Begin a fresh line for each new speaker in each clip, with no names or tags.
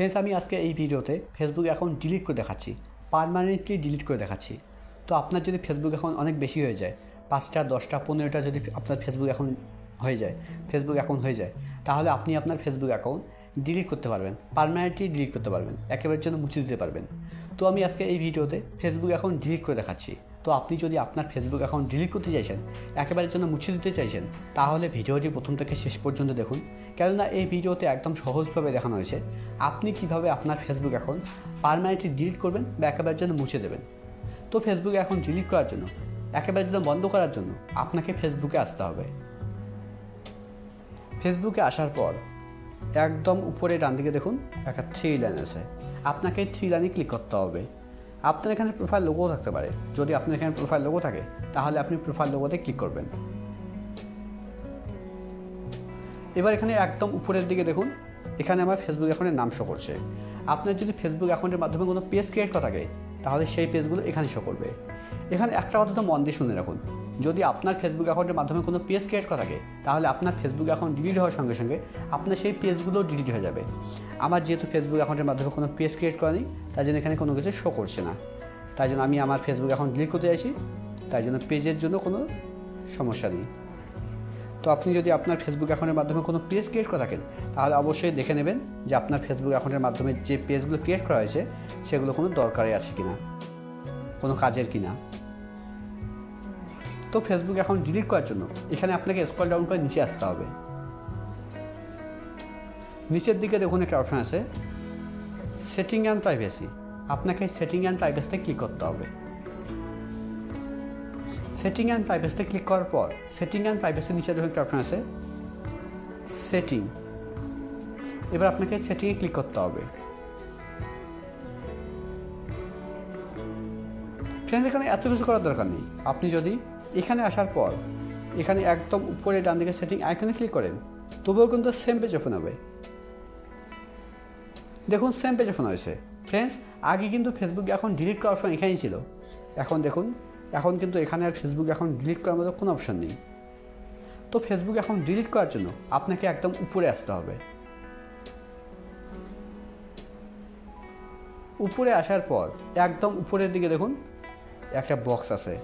Friends আমি আজকে এই ভিডিওতে ফেসবুক অ্যাকাউন্ট ডিলিট করে দেখাচ্ছি। পারমানেন্টলি ডিলিট করে দেখাচ্ছি। তো আপনার যদি ফেসবুক অ্যাকাউন্ট অনেক বেশি হয়ে যায়, পাঁচটা, দশটা, পনেরোটা যদি আপনার ফেসবুক অ্যাকাউন্ট হয়ে যায় ফেসবুক অ্যাকাউন্ট হয়ে যায়, তাহলে আপনি আপনার ফেসবুক অ্যাকাউন্ট ডিলিট করতে পারবেন। পারমানেন্টলি ডিলিট করতে পারবেন। একেবারের জন্য মুছে দিতে পারবেন। তো আমি আজকে এই ভিডিওতে ফেসবুক অ্যাকাউন্ট ডিলিট করে দেখাচ্ছি। তো আপনি যদি আপনার ফেসবুক অ্যাকাউন্ট ডিলিট করতে চাইছেন, একেবারের জন্য মুছে দিতে চাইছেন, তাহলে ভিডিওটি প্রথম থেকে শেষ পর্যন্ত দেখুন। কেননা এই ভিডিওতে একদম সহজভাবে দেখানো হয়েছে, আপনি কীভাবে আপনার ফেসবুক অ্যাকাউন্ট পারমানেন্টলি ডিলিট করবেন বা একেবারের জন্য মুছে দেবেন। তো ফেসবুক অ্যাকাউন্ট ডিলিট করার জন্য, একেবারের জন্য বন্ধ করার জন্য আপনাকে ফেসবুকে আসতে হবে। ফেসবুকে আসার পর একদম উপরে ডান দিকে দেখুন, একটা থ্রি লাইন আছে। আপনাকে থ্রি লাইনে ক্লিক করতে হবে। আপনার এখানে প্রোফাইল লোগো থাকতে পারে। যদি আপনার এখানে প্রোফাইল লোগো থাকে, তাহলে আপনি প্রোফাইল লোগোতে ক্লিক করবেন। এবার এখানে একদম উপরের দিকে দেখুন, এখানে আমার ফেসবুক অ্যাকাউন্টের নাম শো করছে। আপনার যদি ফেসবুক অ্যাকাউন্টের মাধ্যমে কোনো পেজ ক্রিয়েট করা থাকে, তাহলে সেই পেজগুলো এখানে শো করবে। এখানে একটা কথা তো মন দিয়ে শুনে রাখুন যদি আপনার ফেসবুক অ্যাকাউন্টের মাধ্যমে কোনো পেজ ক্রিয়েট করা থাকে, তাহলে আপনার ফেসবুক অ্যাকাউন্ট ডিলিট হওয়ার সঙ্গে সঙ্গে আপনার সেই পেজগুলো ডিলিট হয়ে যাবে। আমার যেহেতু ফেসবুক অ্যাকাউন্টের মাধ্যমে কোনো পেজ ক্রিয়েট করা নেই, তাই জন্য এখানে কোনো কিছু শো করছে না। তাই জন্য আমি আমার ফেসবুক অ্যাকাউন্ট ডিলিট করতে চাইছি তাই জন্য পেজের জন্য কোনো সমস্যা নেই। তো আপনি যদি আপনার ফেসবুক অ্যাকাউন্টের মাধ্যমে কোনো পেজ ক্রিয়েট করে থাকেন, তাহলে অবশ্যই দেখে নেবেন যে আপনার ফেসবুক অ্যাকাউন্টের মাধ্যমে যে পেজগুলো ক্রিয়েট করা হয়েছে, সেগুলো কোনো দরকারে আছে কিনা, কোনো কাজের কিনা। তো ফেসবুক অ্যাকাউন্ট ডিলিট করার জন্য এখানে আপনাকে স্ক্রল ডাউন করে নিচে আসতে হবে। নিচের দিকে দেখুন একটা অপশন আছে সেটিং অ্যান্ড প্রাইভেসি আপনাকে সেটিং অ্যান্ড প্রাইভেসিতে ক্লিক করতে হবে। সেটিং অ্যান্ড প্রাইভেসিতে ক্লিক করার পর সেটিং অ্যান্ড প্রাইভেসির নিচে দেখুন একটা অপশন আছে সেটিং এবার আপনাকে সেটিংয়ে ক্লিক করতে হবে। ফ্রেন্ডস এখানে এত কিছু করার দরকার নেই। আপনি যদি এখানে আসার পর, এখানে একদম উপরে ডান দিকে সেটিং আইকনে ক্লিক করেন, তবুও কিন্তু সেম পেজ ওপেন হবে। দেখুন সেম পেজ ওপেন হয়েছে। ফ্রেন্ডস আগে কিন্তু ফেসবুক এখন ডিলিট করার অপশন এখানেই ছিল। এখন দেখুন, এখন কিন্তু এখানে আর ফেসবুক এখন ডিলিট করার মতো কোনো অপশন নেই। তো ফেসবুক এখন ডিলিট করার জন্য আপনাকে একদম উপরে আসতে হবে। উপরে আসার পর, একদম উপরের দিকে দেখুন, একটা বক্স আছে।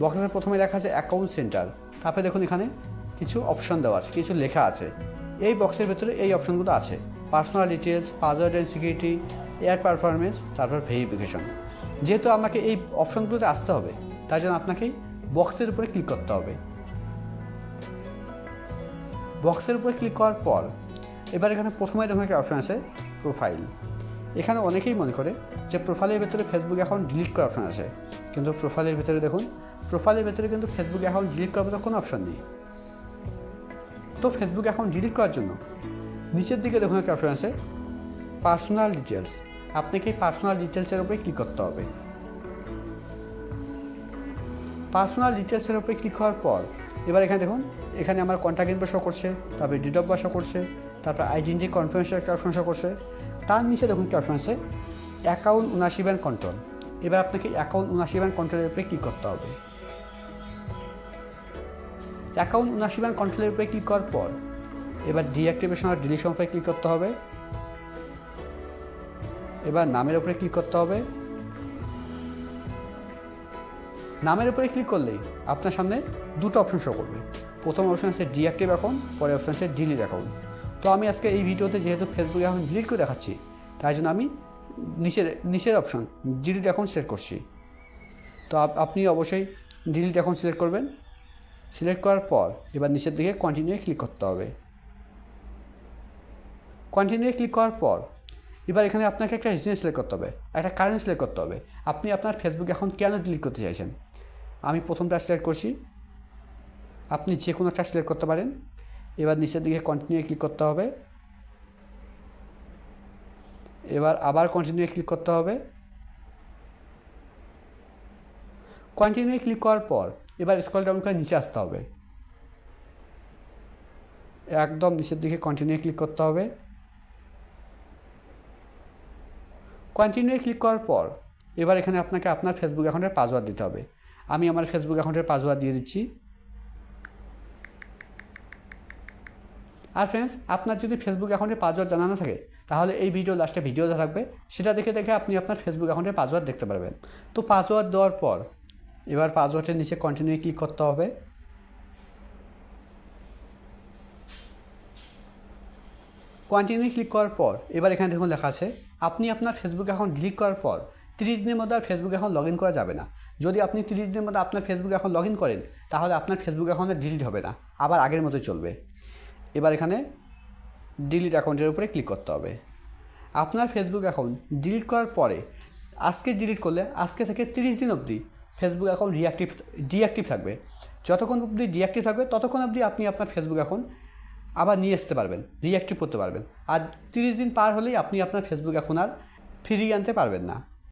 বক্সের প্রথমে লেখা আছে অ্যাকাউন্ট সেন্টার তারপরে দেখুন এখানে কিছু অপশন দেওয়া আছে, কিছু লেখা আছে। এই বক্সের ভেতরে এই অপশনগুলো আছে। Personal details password and security air performance তারপর ভেরিফিকেশন যেহেতু আমাকে এই অপশনগুলোতে আসতে হবে তার জন্য আপনাকে বক্সের উপরে ক্লিক করতে হবে। বক্সের উপরে ক্লিক করার পর, এবার এখানে প্রথমে দেখুন একটা অপশন আছে প্রোফাইল এখানে অনেকেই মনে করে যে প্রোফাইলের ভেতরে ফেসবুক অ্যাকাউন্ট ডিলিট করার অপশন আছে। কিন্তু প্রোফাইলের ভেতরে দেখুন প্রোফাইলের ভেতরে কিন্তু ফেসবুক অ্যাকাউন্ট ডিলিট করার মতো কোনো অপশন নেই। তো ফেসবুক অ্যাকাউন্ট ডিলিট করার জন্য নিচের দিকে দেখুন একটা অপশন আছে পার্সোনাল ডিটেলস আপনাকে পার্সোনাল ডিটেলসের উপরে ক্লিক করতে হবে। পার্সোনাল ডিটেলসের উপরে ক্লিক করার পর, এবার এখানে দেখুন, এখানে আমার কন্ট্যাক্ট ইনফো শো করছে, তারপরে ডিট অফ বার্থ শো করছে, তারপর আইডেন্টি কনফার্মেশন একটা অপশন শো করছে। তার নিচে দেখুন একটা অপশন আছে অ্যাকাউন্ট উনাশি ব্যান্ড কন্ট্রোল এবার আপনাকে অ্যাকাউন্ট উনাশি ব্যান্ড কন্ট্রোলের উপরে ক্লিক করতে হবে। অ্যাকাউন্ট উনাশি ব্যান্ড কন্ট্রোলের উপরে ক্লিক করার পর, এবার ডিঅ্যাক্টিভেশন আর ডিলিশন উপরে ক্লিক করতে হবে। এবার নামের উপরে ক্লিক করতে হবে। নামের উপরে ক্লিক করলেই আপনার সামনে দুটো অপশন শো করবে। প্রথম অপশন আছে ডিঅ্যাক্টিভ অ্যাকাউন্ট, পরে অপশন আছে ডিলিট অ্যাকাউন্ট। তো আমি আজকে এই ভিডিওতে যেহেতু ফেসবুক অ্যাকাউন্ট ডিলিট করে দেখাচ্ছি, তাই জন্য আমি নিচের নিচের অপশন ডিলিট অ্যাকাউন্ট সিলেক্ট করছি। তো আপনি অবশ্যই ডিলিট অ্যাকাউন্ট সিলেক্ট করবেন। সিলেক্ট করার পর এবার নিচের দিকে কন্টিনিউ ক্লিক করতে হবে। কন্টিনিউ ক্লিক করার পর এবার এখানে আপনাকে একটা রিজন সিলেক্ট করতে হবে, একটা কারেন্ট সিলেক্ট করতে হবে। আপনি আপনার ফেসবুক এখন কেন ডিলিট করতে চাইছেন? আমি প্রথমটা সিলেক্ট করছি। আপনি যে কোনো একটা সিলেক্ট করতে পারেন। এবার নিচের দিকে কন্টিনিউ ক্লিক করতে হবে। এবার আবার কন্টিনিউ ক্লিক করতে হবে। কন্টিনিউ ক্লিক করার পর এবার স্কল ডাউন করে নিচে আসতে হবে। একদম নিচের দিকে কন্টিনিউ ক্লিক করতে হবে। কন্টিনিউ ক্লিক করার পর এবার এখানে আপনাকে আপনার ফেসবুক অ্যাকাউন্টের পাসওয়ার্ড দিতে হবে। আমি আমার ফেসবুক অ্যাকাউন্টের পাসওয়ার্ড দিয়ে দিচ্ছি। আর ফ্রেন্ডস আপনার যদি ফেসবুক অ্যাকাউন্টের পাসওয়ার্ড জানা না থাকে, তাহলে এই ভিডিও লাস্টে ভিডিও থাকবে। সেটা দেখে দেখে আপনি আপনার ফেসবুক অ্যাকাউন্টের পাসওয়ার্ড দেখতে পারবেন। তো পাসওয়ার্ড দেওয়ার পর এবার পাসওয়ার্ডের নিচে কন্টিনিউ ক্লিক করতে হবে। কন্টিনিউ ক্লিক করার পর, এবার এখানে দেখুন লেখা আছে, আপনি আপনার ফেসবুক অ্যাকাউন্ট ডিলিট করার পর তিরিশ দিনের মধ্যে আর ফেসবুক অ্যাকাউন্ট লগ ইন করা যাবে না। যদি আপনি তিরিশ দিনের মধ্যে আপনার ফেসবুক অ্যাকাউন্ট লগ ইন করেন, তাহলে আপনার ফেসবুক অ্যাকাউন্ট ডিলিট হবে না, আবার আগের মতোই চলবে। এবার এখানে ডিলিট অ্যাকাউন্টের উপরে ক্লিক করতে হবে। আপনার ফেসবুক অ্যাকাউন্ট ডিলিট করার পরে, আজকে ডিলিট করলে আজকে থেকে তিরিশ দিন অবধি ফেসবুক অ্যাকাউন্ট রিঅ্যাক্টিভ ডিঅ্যাক্টিভ থাকবে। যতক্ষণ অবধি ডিঅ্যাক্টিভ থাকবে, ততক্ষণ অবধি আপনি আপনার ফেসবুক অ্যাকাউন্ট আবার নিয়ে আসতে পারবেন রিঅ্যাক্টিভ করতে পারবেন। আর তিরিশ দিন পার হলেই আপনি আপনার ফেসবুক এখন আর ফিরিয়ে আনতে পারবেন না।